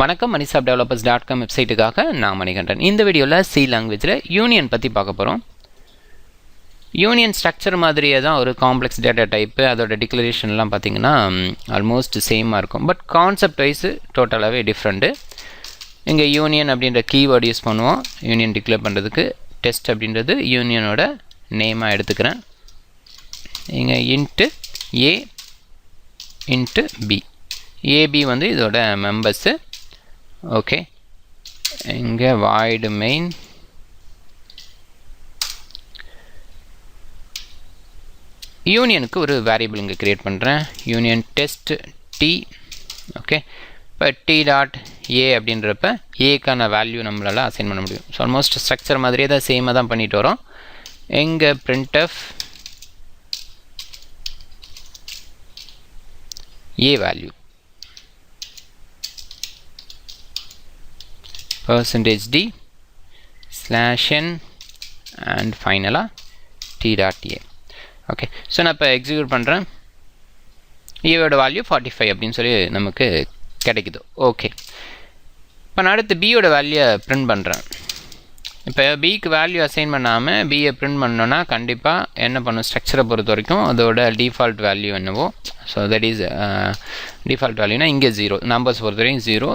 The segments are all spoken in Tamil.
வணக்கம் மணிசாப் டெவலப்பர்ஸ் டாட் காம் வெப்சைட்டுக்காக நான் மணிகண்டன். இந்த வீடியோவில் சி லாங்குவேஜில் யூனியன் பற்றி பார்க்க போகிறோம் யூனியன் ஸ்ட்ரக்சர் மாதிரியே தான் ஒரு காம்ப்ளெக்ஸ் டேட்டா டைப்பு அதோட டிக்ளரேஷன்லாம் பார்த்தீங்கன்னா ஆல்மோஸ்ட் சேமாக இருக்கும். பட் கான்செப்ட் வைஸு டோட்டலாகவே டிஃப்ரெண்ட்டு இங்கே யூனியன் அப்படின்ற கீவேர்டு யூஸ் பண்ணுவோம். யூனியன் டிக்ளேர் பண்ணுறதுக்கு டெஸ்ட் அப்படின்றது யூனியனோட நேமாக எடுத்துக்கிறேன். இங்கே int A int B A B வந்து இதோட மெம்பர்ஸு ஓகே. இங்கே வாய்டு மெயின் யூனியனுக்கு ஒரு வேரியபிள் இங்கே க்ரியேட் பண்ணுறேன் யூனியன் டெஸ்ட் டி ஓகே. இப்போ டி டாட் ஏ அப்படின்றப்ப ஏக்கான வேல்யூ நம்மளால் அசைன் பண்ண முடியும். ஸோ ஆல்மோஸ்ட் ஸ்ட்ரக்சர் மாதிரியே தான் சேமாக தான் பண்ணிட்டு வரோம். எங்கே printf A value percentage d slash n and ஃபைனலாக t dot a. Okay so நான் இப்போ எக்ஸிக்யூட் பண்ணுறேன் ஏவோட வேல்யூ ஃபார்ட்டி ஃபைவ் அப்படின்னு சொல்லி நமக்கு கிடைக்குது. ஓகே இப்போ நான் அடுத்து பியோட வேல்யூ ப்ரிண்ட் பண்ணுறேன் இப்போ பிக்கு வேல்யூ அசைன் பண்ணாமல் பியை பிரிண்ட் பண்ணோன்னா கண்டிப்பாக என்ன பண்ணும்? ஸ்ட்ரக்சரை பொறுத்த வரைக்கும் அதோட டிஃபால்ட் வேல்யூ என்னவோ? ஸோ தட் இஸ் டிஃபால்ட் வேல்யூனா இங்கே ஜீரோ நம்பர்ஸ் பொறுத்த வரைக்கும் ஜீரோ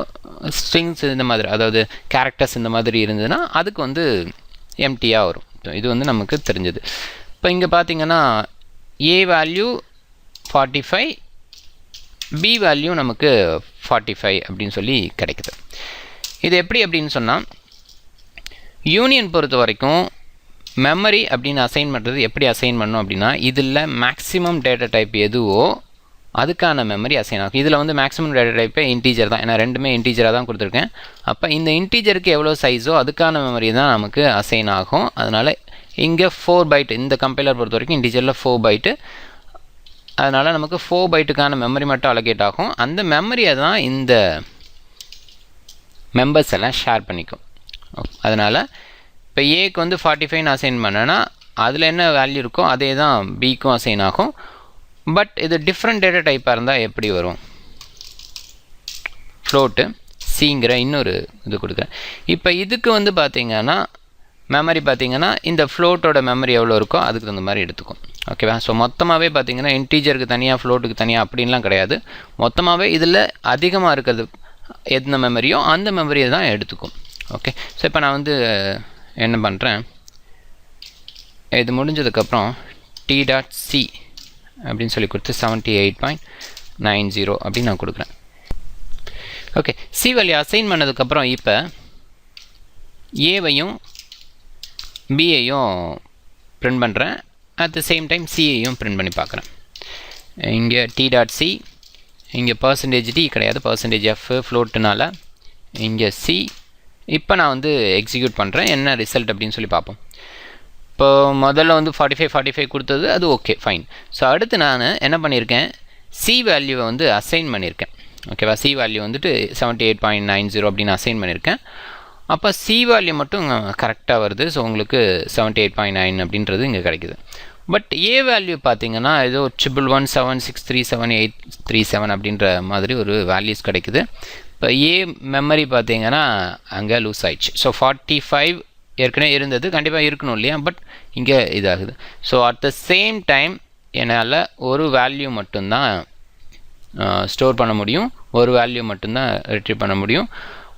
ஸ்ட்ரிங்ஸ் இந்த மாதிரி அதாவது கேரக்டர்ஸ் இந்த மாதிரி இருந்ததுன்னா அதுக்கு வந்து எம்டியாக வரும். இது வந்து நமக்கு தெரிஞ்சது. இப்போ இங்கே பார்த்தீங்கன்னா A value forty five B value நமக்கு ஃபார்ட்டி ஃபைவ் அப்படின்னு சொல்லி கிடைக்குது. இது எப்படி அப்படின்னு சொன்னால் யூனியன் பொறுத்த வரைக்கும் மெமரி அப்படின்னு அசைன் பண்ணுறது எப்படி அசைன் பண்ணும் அப்படின்னா இதில் மேக்ஸிமம் டேட்டா டைப் எதுவோ அதுக்கான மெமரி அசைன் ஆகும். இதில் வந்து மேக்ஸிமம் டேட்டா டைப்பே இன்டீஜர் தான். ஏன்னா ரெண்டுமே இன்டீஜராக தான் கொடுத்துருக்கேன். அப்போ இந்த இன்டீஜருக்கு எவ்வளோ சைஸோ அதுக்கான மெமரி தான் நமக்கு அசைன் ஆகும். அதனால் இங்கே ஃபோர் பைட்டு இந்த கம்பைலர் பொறுத்த வரைக்கும் இன்டீஜரில் ஃபோர் பைட்டு அதனால் நமக்கு ஃபோர் பைட்டுக்கான மெமரி மட்டும் அலோகேட் ஆகும். அந்த மெமரியை தான் இந்த மெம்பர்ஸ் எல்லாம் ஷேர் பண்ணிக்கும். அதனால் இப்போ ஏக்கு வந்து ஃபார்ட்டி ஃபைவ் நான் அசைன் பண்ணேன்னா அதில் என்ன வேல்யூ இருக்கோ அதே தான் பிக்கும் அசைன் ஆகும். பட் இது டிஃப்ரெண்ட் டேட்டா டைப்பாக இருந்தால் எப்படி வரும்? ஃப்ளோட்டு சிங்கிற இன்னொரு இது கொடுக்குறேன். இப்போ இதுக்கு வந்து பார்த்திங்கன்னா மெமரி பார்த்திங்கன்னா இந்த ஃப்ளோட்டோட மெமரி எவ்வளோ இருக்கோ அதுக்கு தகுந்த மாதிரி எடுத்துக்கும். ஓகேவா ஸோ மொத்தமாகவே பார்த்தீங்கன்னா இன்டீஜருக்கு தனியாக ஃப்ளோட்டுக்கு தனியாக அப்படின்லாம் கிடையாது. மொத்தமாகவே இதில் அதிகமாக இருக்கிறது எந்த மெமரியோ அந்த மெமரியை தான் எடுத்துக்கும். ஓகே ஸோ இப்போ நான் வந்து என்ன பண்ணுறேன் இது முடிஞ்சதுக்கப்புறம் டி டாட் சி அப்படின்னு சொல்லி கொடுத்து seventy eight point nine zero அப்படின்னு நான் கொடுக்குறேன். ஓகே சி வேல்யூ அசைன் பண்ணதுக்கப்புறம் இப்போ ஏவையும் பிஐயும் பிரிண்ட் பண்ணுறேன் அட் த சேம் டைம் சிஐயும் பிரிண்ட் பண்ணி பார்க்குறேன். இங்கே டி டாட் சி இங்கே பர்சன்டேஜ் டி கிடையாது. பர்சன்டேஜ் எஃப் ஃப்ளோட்டுனால இங்கே சி இப்போ நான் வந்து எக்ஸிக்யூட் பண்ணுறேன் என்ன ரிசல்ட் அப்படின்னு சொல்லி பார்ப்போம். இப்போ முதல்ல வந்து ஃபார்ட்டி ஃபைவ் ஃபார்ட்டி ஃபைவ் கொடுத்தது அது ஓகே ஃபைன் ஸோ அடுத்து நான் என்ன பண்ணியிருக்கேன் சி வேல்யூவை வந்து அசைன் பண்ணியிருக்கேன் ஓகேவா சி வேல்யூ வந்துட்டு seventy eight point nine zero அப்படின்னு அசைன் பண்ணியிருக்கேன் அப்போ சி வேல்யூ மட்டும் கரெக்டாக வருது. ஸோ உங்களுக்கு செவன்ட்டி எயிட் பாயிண்ட் நைன் அப்படின்றது இங்கே கிடைக்குது. பட் ஏ வேல்யூ பார்த்தீங்கன்னா ஏதோ triple one seven six three seven eight three seven அப்படின்ற மாதிரி ஒரு வேல்யூஸ் கிடைக்குது. இப்போ ஏ மெமரி பார்த்தீங்கன்னா அங்கே லூஸ் ஆயிடுச்சு. ஸோ ஃபார்ட்டி ஃபைவ் ஏற்கனவே இருந்தது கண்டிப்பாக இருக்கணும் இல்லையா? பட் இங்கே இதாகுது. So at the same time என்னால் ஒரு வேல்யூ மட்டும்தான் ஸ்டோர் பண்ண முடியும். ஒரு வேல்யூ மட்டும்தான் ரிட்ரீவ் பண்ண முடியும்.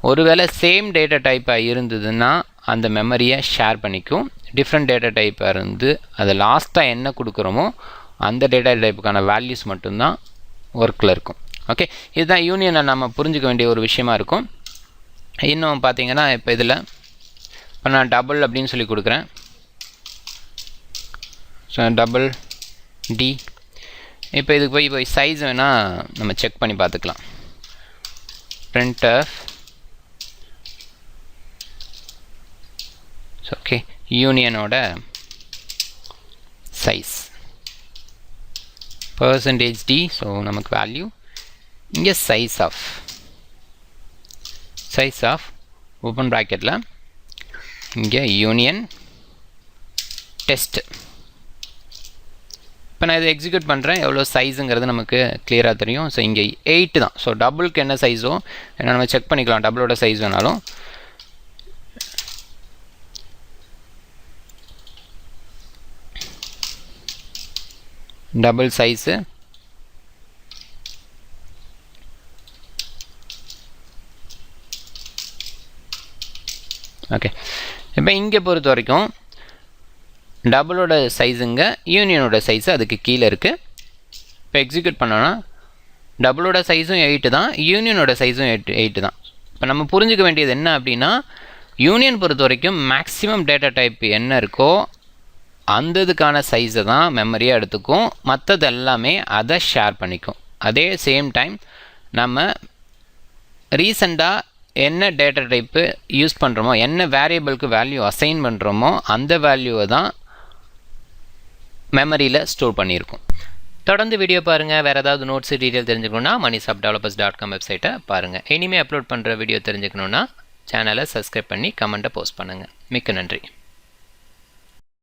ஒருவேளை சேம் டேட்டா டைப்பாக இருந்ததுன்னா அந்த மெமரியை ஷேர் பண்ணிக்கும். டிஃப்ரெண்ட் டேட்டா டைப்பாக இருந்து அதை லாஸ்ட்டாக என்ன கொடுக்குறோமோ அந்த டேட்டா டைப்புக்கான வேல்யூஸ் மட்டும்தான் ஒர்க்கில் இருக்கும். ஓகே இதுதான் யூனியனை நம்ம புரிஞ்சுக்க வேண்டிய ஒரு விஷயமா இருக்கும். இன்னும் பார்த்தீங்கன்னா இப்போ இதில் இப்போ நான் டபுள் அப்படின்னு சொல்லி கொடுக்குறேன். ஸோ டபுள் டி இப்போ இதுக்கு போய் போய் சைஸ் வேணால் நம்ம செக் பண்ணி பார்த்துக்கலாம். பிரிண்டர் ஓகே யூனியனோட சைஸ் பர்சன்டேஜ் டி ஸோ நமக்கு வேல்யூ இங்கே size of size of open ப்ராக்கெட்டில் இங்கே யூனியன் டெஸ்ட் இப்போ நான் இதை எக்ஸிக்யூட் பண்ணுறேன் எவ்வளோ சைஸுங்கிறது நமக்கு கிளியராக தெரியும். ஸோ இங்கே எயிட்டு தான். ஸோ டபுளுக்கு என்ன சைஸோ என்ன நம்ம செக் பண்ணிக்கலாம். டபுளோட சைஸ் வேணாலும். டபுள் சைஸு ஓகே இப்போ இங்கே பொறுத்த வரைக்கும் டபுளோட சைஸுங்க யூனியனோட சைஸு அதுக்கு கீழே இருக்குது இப்போ எக்ஸிக்யூட் பண்ணோன்னா டபுளோட சைஸும் எயிட்டு தான் யூனியனோட சைஸும் எயிட் எயிட்டு தான். இப்போ நம்ம புரிஞ்சுக்க வேண்டியது என்ன அப்படின்னா யூனியன் பொறுத்த வரைக்கும் மேக்ஸிமம் டேட்டா டைப் என்ன இருக்கோ அந்த இதுக்கான சைஸை தான் மெமரியாக எடுத்துக்கும். மற்றது எல்லாமே அதை ஷேர் பண்ணிக்கும். அதே சேம் டைம் நம்ம ரீசெண்டாக என்ன டேட்டா டைப்பு யூஸ் பண்ணுறோமோ என்ன வேரியபிளுக்கு வேல்யூ அசைன் பண்ணுறோமோ அந்த வேல்யூவை தான் மெமரியில் ஸ்டோர் பண்ணியிருக்கோம். தொடர்ந்து வீடியோ பாருங்கள் வேறு ஏதாவது நோட்ஸ் டீட்டெயில் தெரிஞ்சுக்கணுன்னா மணிசாப் டெவலப்பர்ஸ் டாட் காம் வெப்சைட்டை பாருங்கள் இனிமேல் அப்லோட் பண்ணுற வீடியோ தெரிஞ்சுக்கணுன்னா சேனலை சப்ஸ்கிரைப் பண்ணி கமெண்ட்டை போஸ்ட் பண்ணுங்கள் மிக்க நன்றி.